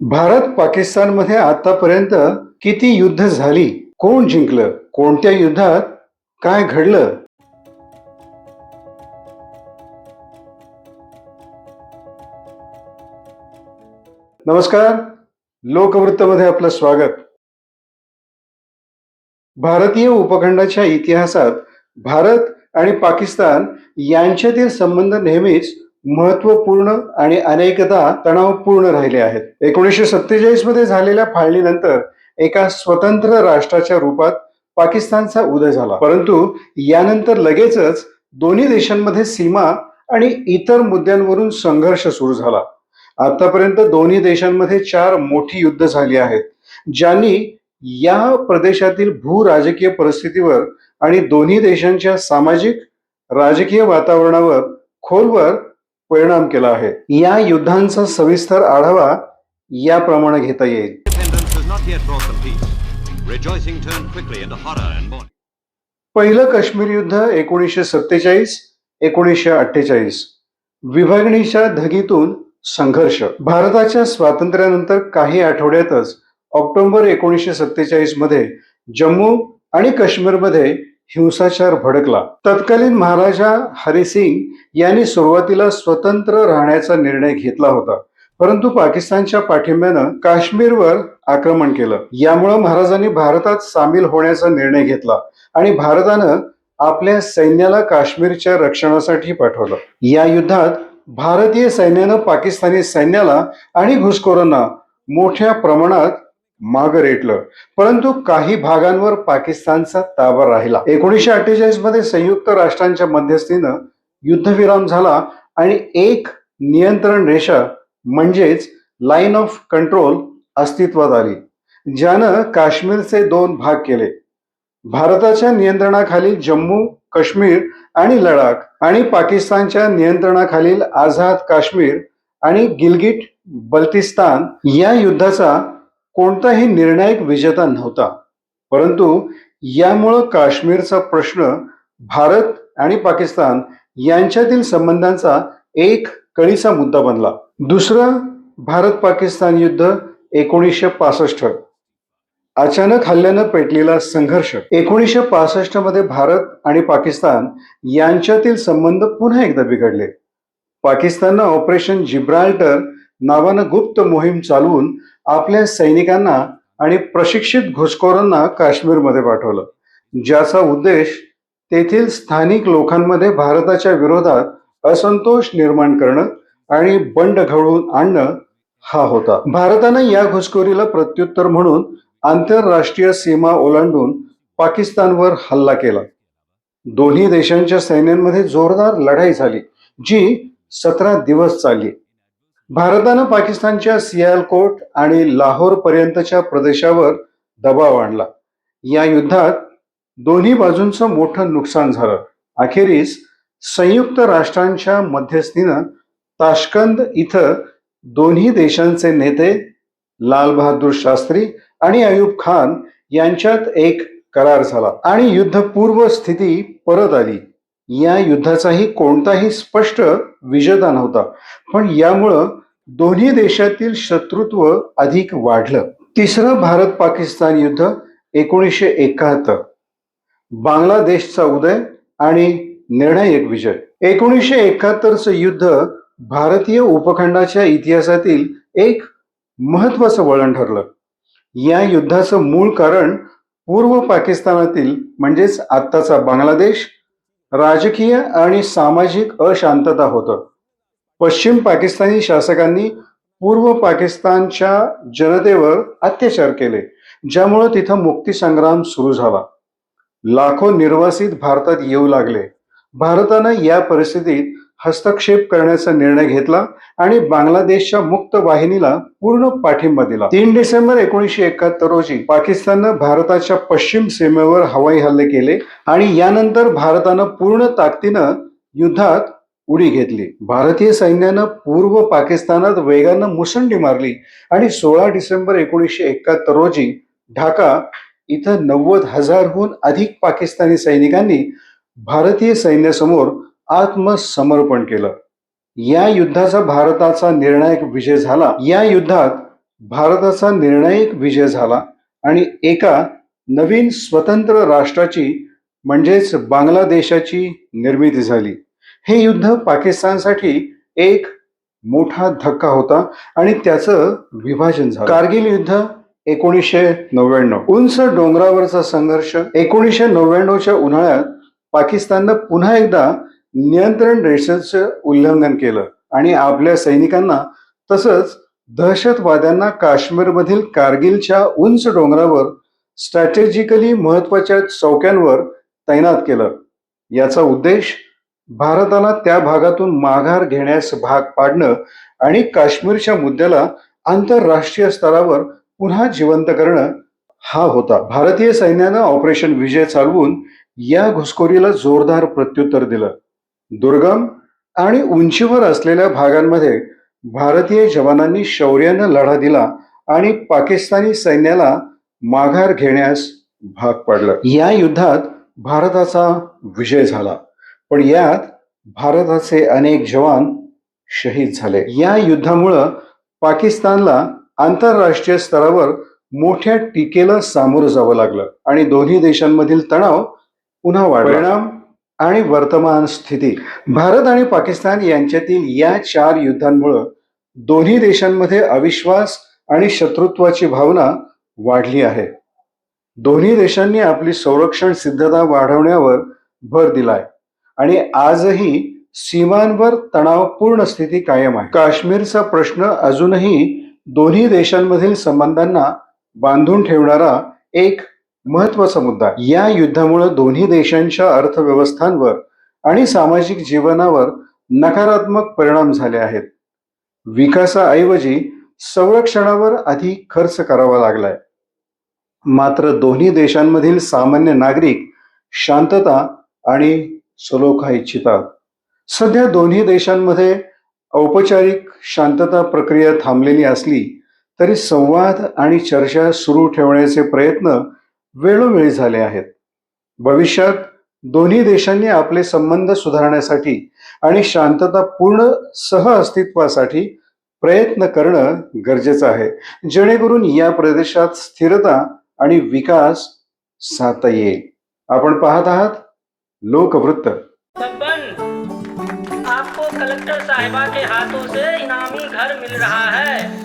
भारत पाकिस्तानमध्ये आतापर्यंत किती युद्ध झाली? कोण जिंकलं? कोणत्या युद्धात काय घडलं? नमस्कार. लोकवृत्तमध्ये आपलं स्वागत. भारतीय उपखंडाच्या इतिहासात भारत आणि पाकिस्तान यांच्यातील संबंध नेहमीच महत्त्वपूर्ण आणि अनेकदा तणावपूर्ण राहिले आहेत. एकोणीसशे सत्तेचाळीसमध्ये झालेल्या फाळणीनंतर एका स्वतंत्र राष्ट्राच्या रूपात पाकिस्तानचा उदय झाला. परंतु यानंतर लगेचच दोन्ही देशांमध्ये सीमा आणि इतर मुद्द्यांवरून संघर्ष सुरू झाला. आतापर्यंत दोन्ही देशांमध्ये चार मोठी युद्ध झाली आहेत ज्यांनी या प्रदेशातील भू राजकीय परिस्थितीवर आणि दोन्ही देशांच्या सामाजिक राजकीय वातावरणावर खोलवर परिणाम केला आहे. या युद्धांचा सविस्तर आढावा याप्रमाणे घेता येईल. पहिलं काश्मीर युद्ध एकोणीसशे सत्तेचाळीस एकोणीसशे अठ्ठेचाळीस. विभागणीच्या धगीतून संघर्ष. भारताच्या स्वातंत्र्यानंतर काही आठवड्यातच ऑक्टोबर एकोणीसशे सत्तेचाळीसमध्ये जम्मू आणि काश्मीरमध्ये हिंसाचार भडकला. तत्कालीन महाराजा हरिसिंग यांनी सुरुवातीला स्वतंत्र राहण्याचा निर्णय घेतला होता. परंतु पाकिस्तानच्या पाठिंब्यानं काश्मीरवर आक्रमण केलं. यामुळं महाराजांनी भारतात सामील होण्याचा निर्णय घेतला आणि भारतानं आपल्या सैन्याला काश्मीरच्या रक्षणासाठी पाठवलं. या युद्धात भारतीय सैन्यानं पाकिस्तानी सैन्याला आणि घुसखोरांना मोठ्या प्रमाणात मागं रेटलं. परंतु काही भागांवर पाकिस्तानचा ताबा राहिला. एकोणीसशे अठ्ठेचाळीसमध्ये संयुक्त राष्ट्रांच्या मध्यस्थीनं युद्धविराम झाला आणि एक नियंत्रण रेषा म्हणजेच लाईन ऑफ कंट्रोल अस्तित्वात आली ज्यानं काश्मीरचे दोन भाग केले. भारताच्या नियंत्रणाखालील जम्मू काश्मीर आणि लडाख आणि पाकिस्तानच्या नियंत्रणाखालील आझाद काश्मीर आणि गिलगिट बल्तिस्तान या युद्धाचा कोणताही निर्णायक विजेता नव्हता. परंतु यामुळं काश्मीरचा प्रश्न भारत आणि पाकिस्तान यांच्यातील संबंधांचा एक कळीचा मुद्दा बनला. दुसरं भारत पाकिस्तान युद्ध एकोणीसशे पासष्ट. अचानक हल्ल्यानं पेटलेला संघर्ष. एकोणीसशे पासष्टमध्ये भारत आणि पाकिस्तान यांच्यातील संबंध पुन्हा एकदा बिघडले. पाकिस्ताननं ऑपरेशन जिब्राल्टर नावानं गुप्त मोहीम चालवून आपल्या सैनिकांना आणि प्रशिक्षित घुसखोरांना काश्मीरमध्ये पाठवलं. ज्याचा उद्देश तेथील स्थानिक लोकांमध्ये भारताच्या विरोधात असंतोष निर्माण करणं आणि बंड घडवून आणणं हा होता. भारतानं या घुसखोरीला प्रत्युत्तर म्हणून आंतरराष्ट्रीय सीमा ओलांडून पाकिस्तानवर हल्ला केला. दोन्ही देशांच्या सैन्यांमध्ये जोरदार लढाई झाली जी सतरा दिवस चालली. भारतानं पाकिस्तानच्या सियालकोट आणि लाहोर पर्यंतच्या प्रदेशावर दबाव आणला. या युद्धात दोन्ही बाजूंचं मोठं नुकसान झालं. अखेरीस संयुक्त राष्ट्रांच्या मध्यस्थीनं ताशकंद इथं दोन्ही देशांचे नेते लालबहादूर शास्त्री आणि अयूब खान यांच्यात एक करार झाला आणि युद्धपूर्व स्थिती परत आली. या युद्धाचाही कोणताही स्पष्ट विजेता नव्हता. पण यामुळं दोन्ही देशातील शत्रुत्व अधिक वाढलं. तिसरं भारत पाकिस्तान युद्ध एकोणीसशे एकाहत्तर. बांगलादेशचा उदय आणि निर्णायक विजय. एकोणीसशे एकाहत्तरचं युद्ध भारतीय उपखंडाच्या इतिहासातील एक महत्वाचं वळण ठरलं. या युद्धाचं मूळ कारण पूर्व पाकिस्तानातील म्हणजेच आत्ताचा बांगलादेश राजकीय आणि सामाजिक अशांतता होतं. पश्चिम पाकिस्तानी शासकांनी पूर्व पाकिस्तानच्या जनतेवर अत्याचार केले ज्यामुळे तिथं मुक्तीसंग्राम सुरू झाला. लाखो निर्वासित भारतात येऊ लागले. भारतानं या परिस्थितीत हस्तक्षेप करण्याचा निर्णय घेतला आणि बांगलादेशच्या मुक्त वाहिनीला पूर्ण पाठिंबा दिला. तीन डिसेंबर एकोणीसशे एकाहत्तर रोजी पाकिस्ताननं भारताच्या पश्चिम सीमेवर हवाई हल्ले केले आणि यानंतर भारतानं पूर्ण ताकदीनं युद्धात उडी घेतली. भारतीय सैन्यानं पूर्व पाकिस्तानात वेगानं मुसंडी मारली आणि सोळा डिसेंबर एकोणीसशे एकाहत्तर रोजी ढाका इथं नव्वद हजारहून अधिक पाकिस्तानी सैनिकांनी भारतीय सैन्यासमोर आत्मसमर्पण केलं. या युद्धाचा भारताचा निर्णायक विजय झाला. या युद्धात भारताचा निर्णायक विजय झाला आणि एका नवीन स्वतंत्र राष्ट्राची म्हणजेच बांगलादेशाची निर्मिती झाली. हे युद्ध पाकिस्तानसाठी एक मोठा धक्का होता आणि त्याचं विभाजन झालं. कारगिल युद्ध एकोणीसशे नव्याण्णव. उंच डोंगरावरचा संघर्ष एकोणीसशे नव्याण्णवच्या उन्हाळ्यात पाकिस्ताननं पुन्हा एकदा नियंत्रण रेषेचं उल्लंघन केलं आणि आपल्या सैनिकांना तसंच दहशतवाद्यांना काश्मीरमधील कारगिलच्या उंच डोंगरावर स्ट्रॅटेजिकली महत्त्वाच्या चौक्यांवर तैनात केलं. याचा उद्देश भारताला त्या भागातून माघार घेण्यास भाग पाडणं आणि काश्मीरच्या मुद्द्याला आंतरराष्ट्रीय स्तरावर पुन्हा जिवंत करणं हा होता. भारतीय सैन्यानं ऑपरेशन विजय चालवून या घुसखोरीला जोरदार प्रत्युत्तर दिलं. दुर्गम आणि उंचीवर असलेल्या भागांमध्ये भारतीय जवानांनी शौर्यानं लढा दिला आणि पाकिस्तानी सैन्याला माघार घेण्यास भाग पाडलं. या युद्धात भारताचा विजय झाला. पण यात भारताचे अनेक जवान शहीद झाले. या युद्धामुळं पाकिस्तानला आंतरराष्ट्रीय स्तरावर मोठ्या टीकेला सामोरं जावं लागलं आणि दोन्ही देशांमधील तणाव पुन्हा वाढला. परिणाम आणि वर्तमान स्थिती. भारत आणि पाकिस्तान यांच्यातील या चार युद्धांमुळं दोन्ही देशांमध्ये अविश्वास आणि शत्रुत्वाची भावना वाढली आहे. दोन्ही देशांनी आपली संरक्षण सिद्धता वाढवण्यावर भर दिलाय. आणि आजही सीमांवर तणावपूर्ण स्थिती कायम आहे. काश्मीरचा प्रश्न अजूनही दोन्ही देशांमधील संबंधांना बांधून ठेवणारा एक महत्त्वाचा मुद्दा. या युद्धामुळे दोन्ही देशांच्या अर्थव्यवस्थांवर आणि सामाजिक जीवनावर नकारात्मक परिणाम झाले आहेत. विकासाऐवजी संरक्षणावर अधिक खर्च करावा लागलाय. मात्र दोन्ही देशांमधील सामान्य नागरिक शांतता आणि सलोखा इच्छितात. सध्या दोन्ही देशांमध्ये औपचारिक शांतता प्रक्रिया थांबलेली असली तरी संवाद आणि चर्चा सुरू ठेवण्याचे प्रयत्न वेळोवेळी झाले आहेत. भविष्यात दोन्ही देशांनी आपले संबंध सुधारण्यासाठी आणि शांततापूर्ण सह अस्तित्वासाठी प्रयत्न करणं गरजेचं आहे. जेणेकरून या प्रदेशात स्थिरता आणि विकास साधता येईल. आपण पाहत आहात लोकवृत्त. आपको कलेक्टर साहिबा के हाथों से इनामी घर मिल रहा है।